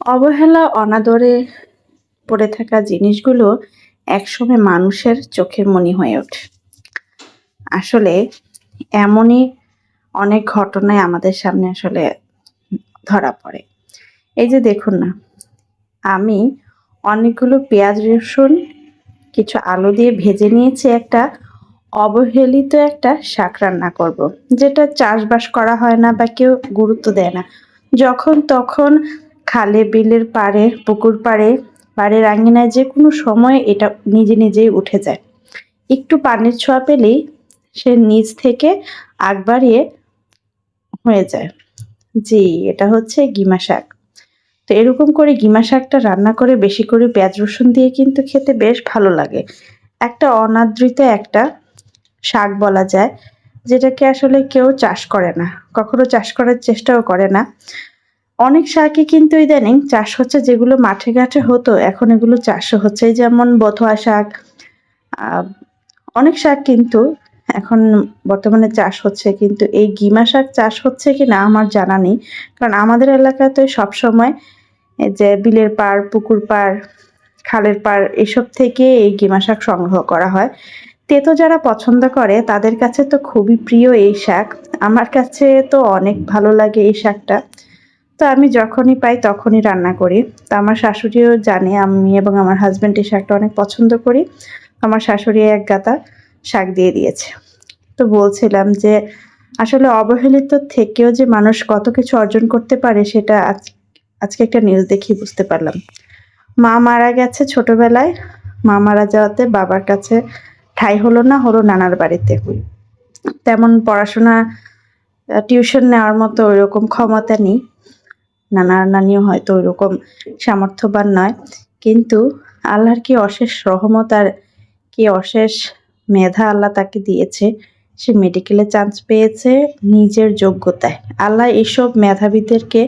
অবহেলা, অনাদরে পড়ে থাকা জিনিসগুলো একসময় মানুষের চোখের মনি হয়ে ওঠে আসলে এমনই অনেক ঘটনায় আমাদের সামনে আসলে ধরা পড়ে এই যে দেখুন না, আমি অনেকগুলো পেঁয়াজ, রসুন, কিছু আলু দিয়ে ভেজে নিয়েছি একটা অবহেলিত একটা শাক রান্না করব। যেটা চাষবাস করা হয় না বা কেউ গুরুত্ব দেয় না যখন তখন খালে, বিলের পাড়ে, পুকুর পাড়ে, বাড়ির আঙিনায় যে কোনো সময় এটা নিজে নিজেই উঠে যায়। একটু পানির ছোঁয়া পেলেই সে নিজ থেকে আগ বাড়িয়ে হয়ে যায়। জি, এটা হচ্ছে গিমা শাক। তো এরকম করে গিমা শাকটা রান্না করে বেশি করে পেঁয়াজ, রসুন দিয়ে কিন্তু খেতে বেশ ভালো লাগে। একটা অনাদৃত একটা শাক বলা যায়, যেটাকে আসলে কেউ চাষ করে না। কখনো চাষ করার চেষ্টাও করে না। অনেক শাকই কিন্তু ইদানিং চাষ হচ্ছে, যেগুলো মাঠে ঘাটে হতো, এখন এগুলো চাষও হচ্ছে। যেমন বথুয়া শাক অনেক শাক কিন্তু এখন বর্তমানে চাষ হচ্ছে, কিন্তু এই গিমা শাক চাষ হচ্ছে কি না আমার জানা নেই। কারণ আমাদের এলাকায় এলাকাতে সবসময় যে বিলের পাড়, পুকুর পাড়, খালের পাড়, এসব থেকে এই গিমা শাক সংগ্রহ করা হয়। তেতো যারা পছন্দ করে, তাদের কাছে তো খুবই প্রিয় এই শাক। আমার কাছে তো অনেক ভালো লাগে এই শাকটা। তো আমি যখনই পাই তখনই রান্না করি। তো আমার শাশুড়িও জানে, আমি এবং আমার হাজব্যান্ড এই শাকটা অনেক পছন্দ করি। আমার শাশুড়ি এক গাতা শাক দিয়ে দিয়েছে। তো বলছিলাম যে, আসলে অবহেলিত থেকেও যে মানুষ কত কিছু অর্জন করতে পারে সেটা আজ, আজকে একটা নিউজ দেখি বুঝতে পারলাম। মা মারা গেছে ছোটবেলায়। মা মারা যাওয়াতে বাবার কাছে ঠাই হলো না, হলো নানার বাড়িতে। তেমন পড়াশোনা টিউশন নেওয়ার মতো ওইরকম ক্ষমতা নেই। নানা নানিও হয়তো ওইরকম সামর্থ্যবান নয়। কিন্তু আল্লাহর কি অশেষ রহমত আর কি অশেষ মেধা আল্লাহ তাকে দিয়েছে, সে মেডিকেলে চান্স পেয়েছে নিজের যোগ্যতায়। আল্লাহ এইসব মেধাবীদেরকে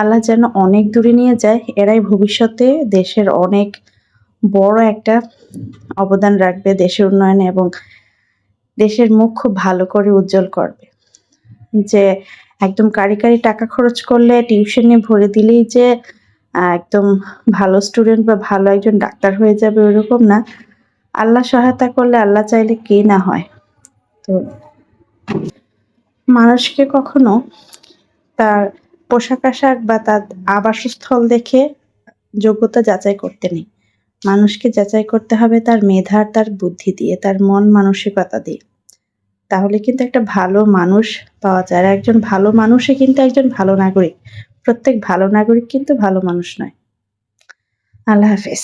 আল্লাহ যেন অনেক দূরে নিয়ে যায়, এরাই ভবিষ্যতে দেশের অনেক বড় একটা অবদান রাখবে দেশের উন্নয়নে এবং দেশের মুখ খুব ভালো করে উজ্জ্বল করবে। যে একদম কারি কারি টাকা খরচ করলে টিউশনে ভরে দিলেই যে একদম ভালো স্টুডেন্ট বা ভালো একজন ডাক্তার হয়ে যাবে ওরকম না। আল্লাহ সহায়তা করলে আল্লাহ চাইলে কে না হয়। তো মানুষকে কখনো তার পোশাক আশাক বা তার আবাসস্থল দেখে যোগ্যতা যাচাই করতে নেই। মানুষকে যাচাই করতে হবে তার মেধার তার বুদ্ধি দিয়ে, তার মন মানসিকতা দিয়ে। তাহলে কিন্তু একটা ভালো মানুষ পাওয়া যায়। আর একজন ভালো মানুষে কিন্তু একজন ভালো নাগরিক। প্রত্যেক ভালো নাগরিক কিন্তু ভালো মানুষ নয়। আল্লাহ হাফিজ।